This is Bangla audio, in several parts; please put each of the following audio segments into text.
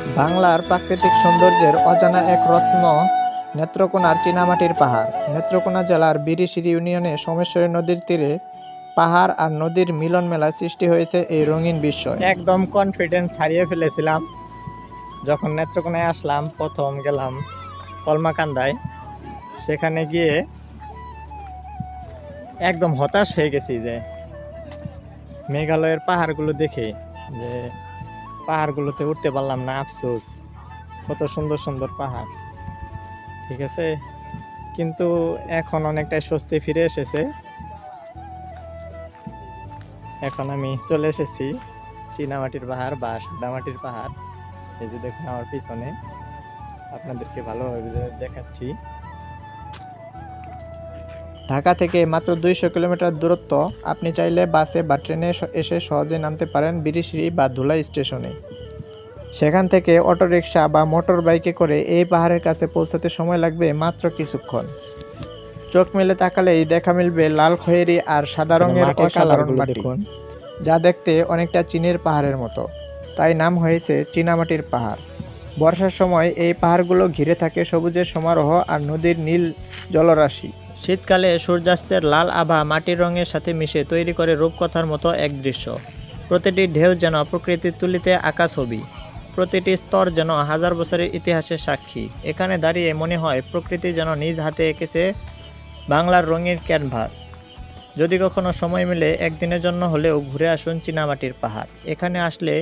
বাংলার প্রাকৃতিক সৌন্দর্যের অজানা এক রত্ন নেত্রকোনার চীনামাটির পাহাড়। নেত্রকোনা জেলার বিরিশিরি ইউনিয়নে সোমেশ্বরী নদীর তীরে পাহাড় আর নদীর মিলন মেলায় সৃষ্টি হয়েছে এই রঙিন বিশ্ব একদম কনফিডেন্স হারিয়ে ফেলেছিলাম। যখন নেত্রকোনায় আসলাম, প্রথম গেলাম কলমাকান্দায়। সেখানে গিয়ে একদম হতাশ হয়ে গেছি যে, মেঘালয়ের পাহাড়গুলো দেখে যে পাহাড়গুলোতে উঠতে পারলাম না, আফসোস। কত সুন্দর সুন্দর পাহাড়। ঠিক আছে? কিন্তু এখন অনেকটাই স্বস্তি ফিরে এসেছে। এখন আমি চলে এসেছি চীনামাটির পাহাড় বা সাদামাটির পাহাড়। এই যে দেখুন আমার পিছনে। আপনাদেরকে ভালোভাবে দেখাচ্ছি। ঢাকা থেকে মাত্র দুইশো কিলোমিটার দূরত্ব। আপনি চাইলে বাসে বা ট্রেনে এসে সহজে নামতে পারেন বিরিশিরি বা ধুলাই স্টেশনে। সেখান থেকে অটোরিকশা বা মোটর বাইকে করে এই পাহাড়ের কাছে পৌঁছাতে সময় লাগবে মাত্র কিছুক্ষণ। চোখ মেলে তাকালেই দেখা মিলবে লাল খয়েরি আর সাদা রঙের অসাধারণ মাটি। যা দেখতে অনেকটা চীনের পাহাড়ের মতো। তাই নাম হয়েছে চীনামাটির পাহাড়। বর্ষার সময় এই পাহাড়গুলো ঘিরে থাকে সবুজের সমারোহ আর নদীর নীল জলরাশি। শীতকালে সূর্যাস্তের লাল আভা মাটির রঙের সাথে মিশে তৈরি করে রূপকথার মতো এক দৃশ্য। প্রতিটি ঢেউ যেন প্রকৃতির তুলিতে আঁকা ছবি। প্রতিটি স্তর যেন হাজার বছরের ইতিহাসের সাক্ষী। এখানে দাঁড়িয়ে মনে হয় প্রকৃতি যেন নিজ হাতে এঁকেছে বাংলার রঙিন ক্যানভাস। যদি কখনো সময় মিলে একদিনের জন্য হলেও ঘুরে আসুন চীনামাটির পাহাড়। এখানে আসলে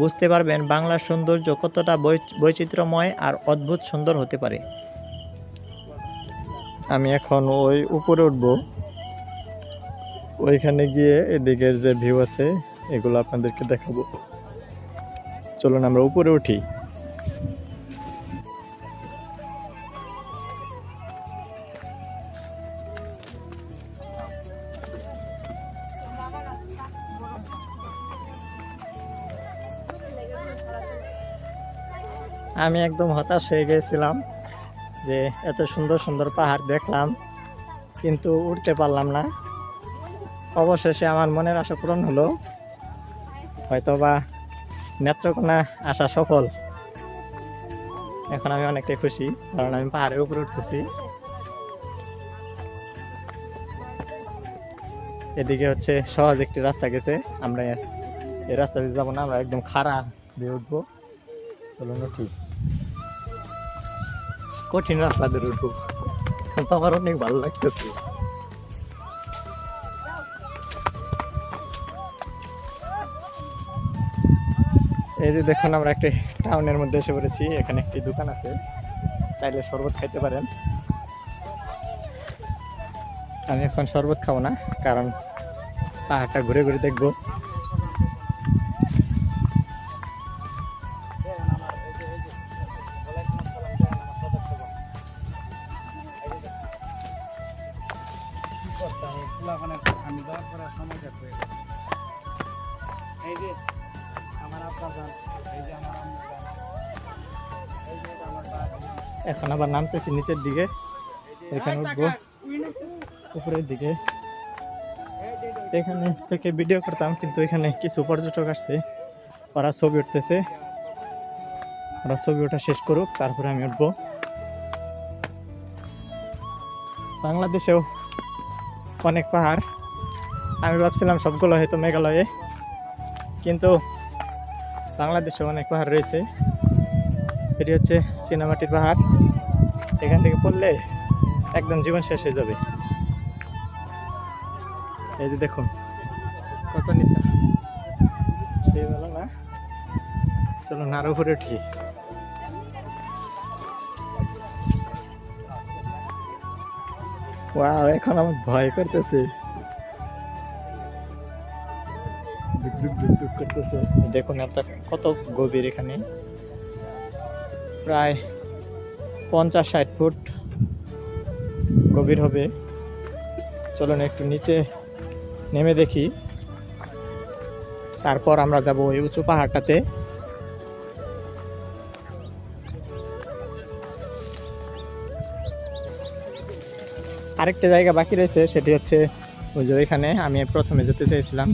বুঝতে পারবেন বাংলার সৌন্দর্য কতটা বৈচিত্র্যময় আর অদ্ভুত সুন্দর হতে পারে। আমি এখন ওই উপরে উঠবো। ওইখানে গিয়ে এদিকের যে ভিউ আছে, এগুলো আপনাদেরকে দেখাবো। চলুন আমরা উপরে উঠি। আমি একদম হতাশ হয়ে গিয়েছিলাম যে এত সুন্দর সুন্দর পাহাড় দেখলাম, কিন্তু উঠতে পারলাম না। অবশেষে আমার মনের আশা পূরণ হলো, হয়তোবা নেত্রকোনা আসা সফল। এখন আমি অনেকটাই খুশি, কারণ আমি পাহাড়ের উপরে উঠতেছি। এদিকে হচ্ছে সহজ একটি রাস্তা গেছে, আমরা এই রাস্তা দিয়ে যাব না, আমরা একদম খাড়া দিয়ে উঠবো। চলুন উঠি কঠিন রাস্তা দিয়ে উঠবো তো আমার অনেক ভালো লাগতেছে। এই যে দেখুন, আমরা একটি টাউনের মধ্যে এসে পড়েছি। এখানে একটি দোকান আছে। চাইলে শরবত খাইতে পারেন। আমি এখন শরবত খাব না, কারণ পাহাড়টা ঘুরে ঘুরে দেখব। এই যে আমার আপনার গান এই যে আমার আম্মুর গান এই যে আমার এখন আবার নামতেছি নিচের দিকে। এখানে উঠবো। উপরের দিকে। এখানে থেকে ভিডিও করতাম কিন্তু এখানে কিছু পর্যটক আসছে। ওরা ছবি উঠতেছে। ওরা ছবি ওঠা শেষ করুক তারপরে আমি উঠবো। বাংলাদেশেও অনেক পাহাড়। আমি ভাবছিলাম সবগুলো হয়তো মেঘালয়ে। কিন্তু বাংলাদেশে অনেক পাহাড় রয়েছে। এটি হচ্ছে চীনামাটির পাহাড়। এখান থেকে পড়লে একদম জীবন শেষ হয়ে যাবে। এই যে দেখুন, কত নিচে। সেই ভালো না চলো নার উপরে উঠি। ওয়াও এখন আমার ভয় করতেছে। করতেছে। দেখুন এত কত গভীর এখানে। প্রায় পঞ্চাশ, ষাট ফুট গভীর হবে। চলুন একটু নিচে নেমে দেখি। তারপর আমরা যাব ওই উঁচু পাহাড়টাতে। আরেকটা জায়গা বাকি রয়েছে, সেটি হচ্ছে ওই যে ওইখানে আমি প্রথমে যেতে চাইছিলাম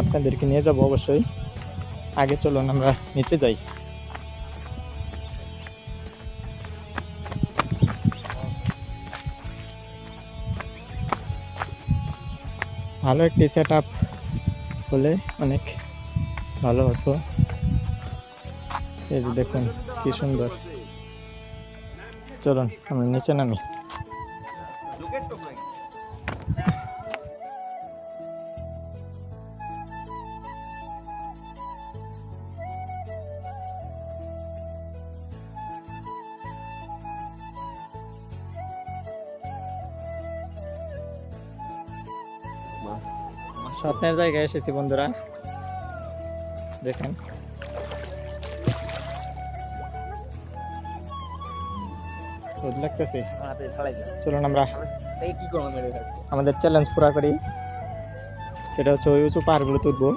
আপনাদেরকে নিয়ে যাব অবশ্যই। আগে চলুন, আমরা নিচে যাই। ভালো একটি সেট আপ হলে অনেক ভালো হতো। এই যে দেখুন, কি সুন্দর। চলুন, আমরা নিচে নামি। স্বপ্নের জায়গায় এসেছি বন্ধুরা। দেখেন। রোদ লাগতেছে। চলুন আমরা আমাদের চ্যালেঞ্জ পুরা করি। সেটা হচ্ছে ওই উঁচু পাহাড়গুলো তুলবো